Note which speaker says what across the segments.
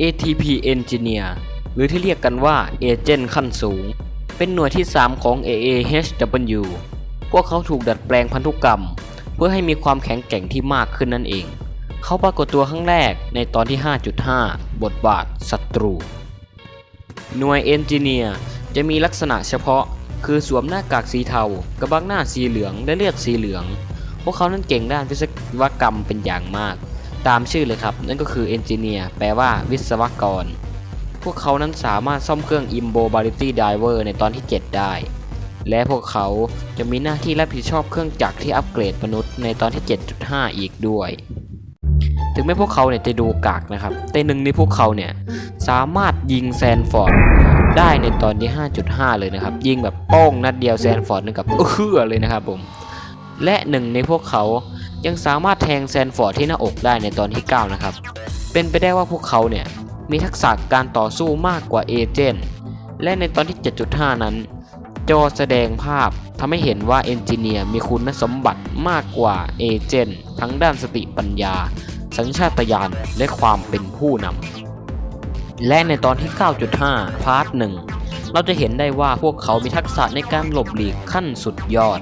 Speaker 1: ATP Engineer หรือที่เรียกกันว่าเอเจนต์ขั้นสูง เป็นหน่วยที่ 3 ของ AAHW พวกเขาถูกดัดแปลงพันธุกรรม เพื่อให้มีความแข็งแกร่งที่มากขึ้นนั่นเอง เขาปรากฏตัวครั้งแรกในตอนที่ 5.5 บทบาทศัตรู หน่วยเอนจิเนียร์จะมีลักษณะเฉพาะ คือสวมหน้ากากสีเทา กระบังหน้าสีเหลืองและเลือดสีเหลือง พวกเขานั้นเก่งด้านวิศวกรรมเป็นอย่างมาก ตามชื่อเลยครับ นั่นก็คือเอนจิเนียร์แปลว่าวิศวกร พวกเขานั้นสามารถซ่อมเครื่อง Immobility Diver ในตอนที่ 7 ได้ และพวกเขาจะมีหน้าที่รับผิดชอบเครื่องจักรที่อัปเกรดมนุษย์ในตอนที่ 7.5 อีกด้วย ถึงแม้พวกเขาเนี่ยจะดูกากนะครับ แต่หนึ่งในพวกเขาเนี่ยสามารถยิงแซนฟอร์ดได้ในตอนที่ 5.5 เลยนะครับ ยิงแบบโป้งนัดเดียวแซนฟอร์ดนึงกับเอื้อเลยนะครับผม และหนึ่งในพวกเขา ยังสามารถแทงแซนฟอร์ดที่หน้าอกได้ในตอนที่ 9 นะครับ เป็นไปได้ว่าพวกเขาเนี่ยมีทักษะการต่อสู้มากกว่าเอเจนต์และในตอนที่ 7.5 นั้น จอแสดงภาพทำให้เห็นว่าเอนจิเนียร์มีคุณสมบัติมากกว่าเอเจนต์ทั้งด้านสติปัญญา สัญชาตญาณและความเป็นผู้นำและในตอนที่ 9.5 พาร์ทหนึ่งเราจะเห็นได้ว่าพวกเขามีทักษะในการหลบหลีกขั้นสุดยอด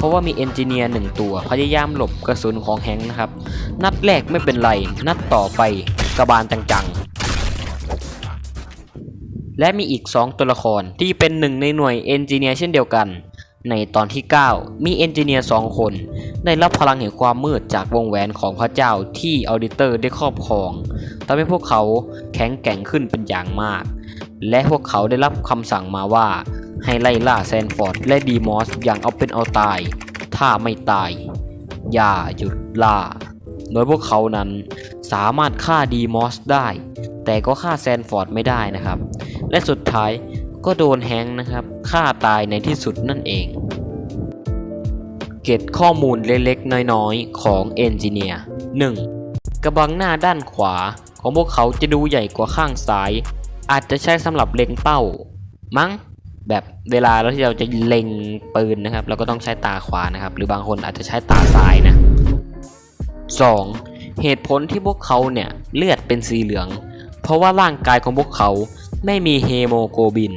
Speaker 1: เพราะว่ามีเอนจิเนียร์หนึ่งตัวพยายามหลบกระสุนของแฮงค์นะครับ นัดแรกไม่เป็นไร นัดต่อไปกระบาลจังๆ และมีอีก 2 ตัวละครที่เป็นหนึ่งในหน่วยเอนจิเนียร์เช่นเดียวกัน ในตอนที่ 9 มีเอนจิเนียร์2คน ได้รับพลังแห่งความมืดจากวงแหวนของพระเจ้าที่ออดิเตอร์ได้ครอบครองทำให้พวกเขาแข็งแกร่งขึ้นเป็นอย่างมาก และพวกเขาได้รับคำสั่งมาว่า ให้ไล่ล่าแซนฟอร์ดและดีมอสอย่างเอาเป็นเอาตาย ถ้าไม่ตาย อย่าหยุดล่า โดยพวกเขานั้นสามารถฆ่าดีมอสได้ แต่ก็ฆ่าแซนฟอร์ดไม่ได้นะครับ และสุดท้ายก็โดนแฮงนะครับฆ่าตายในที่สุดนั่นเอง เก็บข้อมูลเล็กๆ น้อยๆ ของเอนจิเนียร์ 1. กระบังหน้าด้านขวาของพวกเขาจะดูใหญ่กว่าข้างซ้าย อาจจะใช้สำหรับเล็งเป้า มั้ง แบบเวลาเราที่เราจะเล็งปืนนะครับ เราก็ต้องใช้ตาขวานะครับ หรือบางคนอาจจะใช้ตาซ้ายนะ 2. เหตุผลที่พวกเขาเนี่ยเลือดเป็นสีเหลือง เพราะว่าร่างกายของพวกเขาไม่มีเฮโมโกลบิน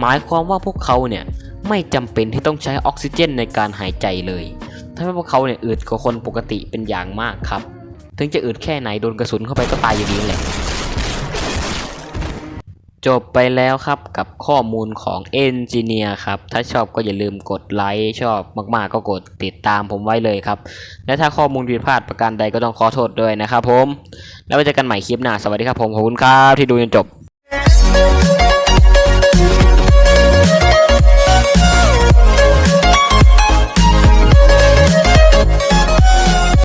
Speaker 1: หมายความว่าพวกเขาเนี่ยไม่จำเป็นที่ต้องใช้ออกซิเจนในการหายใจเลยทำให้พวกเขาเนี่ยอืดกว่าคนปกติเป็นอย่างมากครับ ถึงจะอืดแค่ไหนโดนกระสุนเข้าไปก็ตายอยู่ดีแหละ จบไปแล้วครับกับข้อมูลของเอนจิเนียร์ครับ ถ้าชอบก็อย่าลืมกดไลค์ชอบมากๆ ก็กดติดตามผมไว้เลยครับ และถ้าข้อมูลผิดพลาดประการใดก็ต้องขอโทษด้วยนะครับผม แล้วไว้เจอกันใหม่คลิปหน้า สวัสดีครับผม ขอบคุณครับที่ดูจนจบ